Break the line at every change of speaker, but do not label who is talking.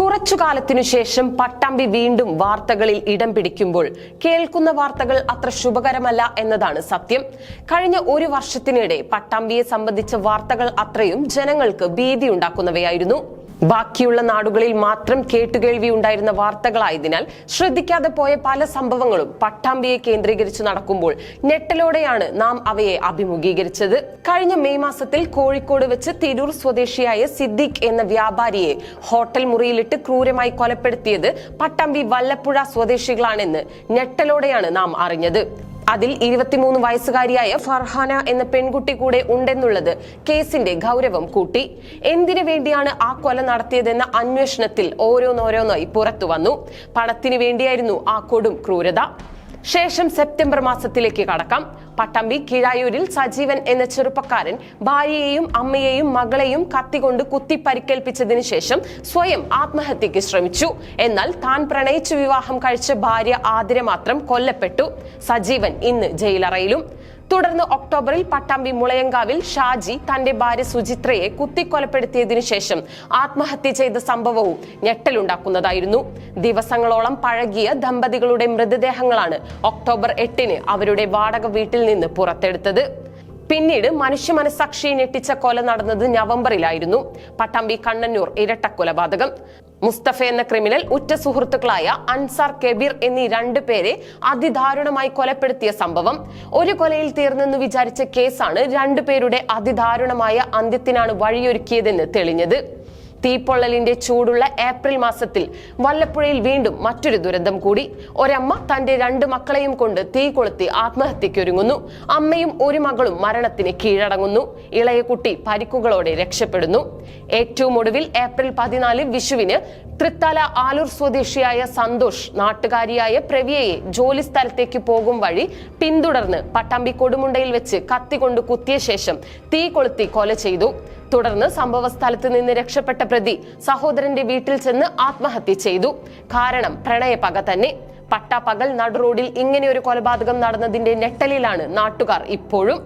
കുറച്ചു കാലത്തിനു ശേഷം പട്ടാമ്പി വീണ്ടും വാർത്തകളിൽ ഇടം പിടിക്കുമ്പോൾ കേൾക്കുന്ന വാർത്തകൾ അത്ര ശുഭകരമല്ല എന്നതാണ് സത്യം. കഴിഞ്ഞ ഒരു വർഷത്തിനിടെ പട്ടാമ്പിയെ സംബന്ധിച്ച വാർത്തകൾ അത്രയും ജനങ്ങൾക്ക് ഭീതിയുണ്ടാക്കുന്നവയായിരുന്നു. ബാക്കിയുള്ള നാടുകളിൽ മാത്രം കേട്ടുകേൾവി ഉണ്ടായിരുന്ന വാർത്തകളായതിനാൽ ശ്രദ്ധിക്കാതെ പോയ പല സംഭവങ്ങളും പട്ടാമ്പിയെ കേന്ദ്രീകരിച്ച് നടക്കുമ്പോൾ ഞെട്ടലോടെയാണ് നാം അവയെ അഭിമുഖീകരിച്ചത്. കഴിഞ്ഞ മെയ് മാസത്തിൽ കോഴിക്കോട് വെച്ച് തിരൂർ സ്വദേശിയായ സിദ്ദിഖ് എന്ന വ്യാപാരിയെ ഹോട്ടൽ മുറിയിലിട്ട് ക്രൂരമായി കൊലപ്പെടുത്തിയത് പട്ടാമ്പി വല്ലപ്പുഴ സ്വദേശികളാണെന്ന് ഞെട്ടലോടെയാണ് നാം അറിഞ്ഞത്. അതിൽ ഇരുപത്തിമൂന്ന് വയസ്സുകാരിയായ ഫർഹാന എന്ന പെൺകുട്ടി കൂടെ ഉണ്ടെന്നുള്ളത് കേസിന്റെ ഗൗരവം കൂട്ടി. എന്തിനു വേണ്ടിയാണ് ആ കൊല നടത്തിയതെന്ന അന്വേഷണത്തിൽ ഓരോന്നോരോന്നായി പുറത്തു വന്നു. പണത്തിനു വേണ്ടിയായിരുന്നു ആ കൊടും ക്രൂരത. ശേഷം സെപ്റ്റംബർ മാസത്തിലേക്ക് കടക്കാം. പട്ടമ്പി കിഴായൂരിൽ സജീവൻ എന്ന ചെറുപ്പക്കാരൻ ഭാര്യയെയും അമ്മയെയും മകളെയും കത്തികൊണ്ട് കുത്തി പരിക്കേൽപ്പിച്ചതിന് ശേഷം സ്വയം ആത്മഹത്യക്ക് ശ്രമിച്ചു. എന്നാൽ താൻ പ്രണയിച്ചു വിവാഹം കഴിച്ച ഭാര്യ ആതിര മാത്രം കൊല്ലപ്പെട്ടു. സജീവൻ ഇന്ന് ജയിലറയിലും. തുടർന്ന് ഒക്ടോബറിൽ പട്ടാമ്പി മുളയങ്കാവിൽ ഷാജി തന്റെ ഭാര്യ സുചിത്രയെ കുത്തിക്കൊലപ്പെടുത്തിയതിനു ശേഷം ആത്മഹത്യ ചെയ്ത സംഭവവും ഞെട്ടലുണ്ടാക്കുന്നതായിരുന്നു. ദിവസങ്ങളോളം പഴകിയ ദമ്പതികളുടെ മൃതദേഹങ്ങളാണ് ഒക്ടോബർ എട്ടിന് അവരുടെ വാടക വീട്ടിൽ നിന്ന് പുറത്തെടുത്തത്. പിന്നീട് മനുഷ്യ മനസാക്ഷിയെ ഞെട്ടിച്ച കൊല നടന്നത് നവംബറിലായിരുന്നു. പട്ടാമ്പി കണ്ണന്നൂർ ഇരട്ട കൊലപാതകം മുസ്തഫ എന്ന ക്രിമിനൽ ഉറ്റ സുഹൃത്തുക്കളായ അൻസാർ കെബീർ എന്നീ രണ്ടു പേരെ അതിദാരുണമായി കൊലപ്പെടുത്തിയ സംഭവം. ഒരു കൊലയിൽ തീർന്നെന്ന് വിചാരിച്ച കേസാണ് രണ്ടുപേരുടെ അതിദാരുണമായ അന്ത്യത്തിനാണ് വഴിയൊരുക്കിയതെന്ന് തെളിഞ്ഞത്. തീപ്പൊള്ളലിന്റെ ചൂടുള്ള ഏപ്രിൽ മാസത്തിൽ വല്ലപ്പുഴയിൽ വീണ്ടും മറ്റൊരു ദുരന്തം കൂടി. ഒരമ്മ തന്റെ രണ്ട് മക്കളെയും കൊണ്ട് തീ കൊളുത്തി ആത്മഹത്യക്കൊരുങ്ങുന്നു. അമ്മയും ഒരു മകളും മരണത്തിന് കീഴടങ്ങുന്നു. ഇളയ കുട്ടി പരിക്കുകളോടെ രക്ഷപ്പെടുന്നു. ഏറ്റവും ഒടുവിൽ ഏപ്രിൽ പതിനാല് വിഷുവിന് തൃത്താല ആലൂർ സ്വദേശിയായ സന്തോഷ് നാട്ടുകാരിയായ പ്രവിയയെ ജോലി സ്ഥലത്തേക്ക് പോകും വഴി പിന്തുടർന്ന് പട്ടാമ്പി കൊടുമുണ്ടയിൽ വെച്ച് കത്തികൊണ്ട് കുത്തിയ ശേഷം തീ കൊളുത്തി കൊല ചെയ്തു. തുടർന്ന് സംഭവ സ്ഥലത്ത് നിന്ന് രക്ഷപ്പെട്ട പ്രതി സഹോദരന്റെ വീട്ടിൽ ചെന്ന് ആത്മഹത്യ ചെയ്തു. കാരണം പ്രണയപക തന്നെ. പട്ടാപ്പകൽ നടുറോഡിൽ ഇങ്ങനെ ഒരു കൊലപാതകം നടന്നതിന്റെ ഞെട്ടലിലാണ് നാട്ടുകാർ ഇപ്പോഴും.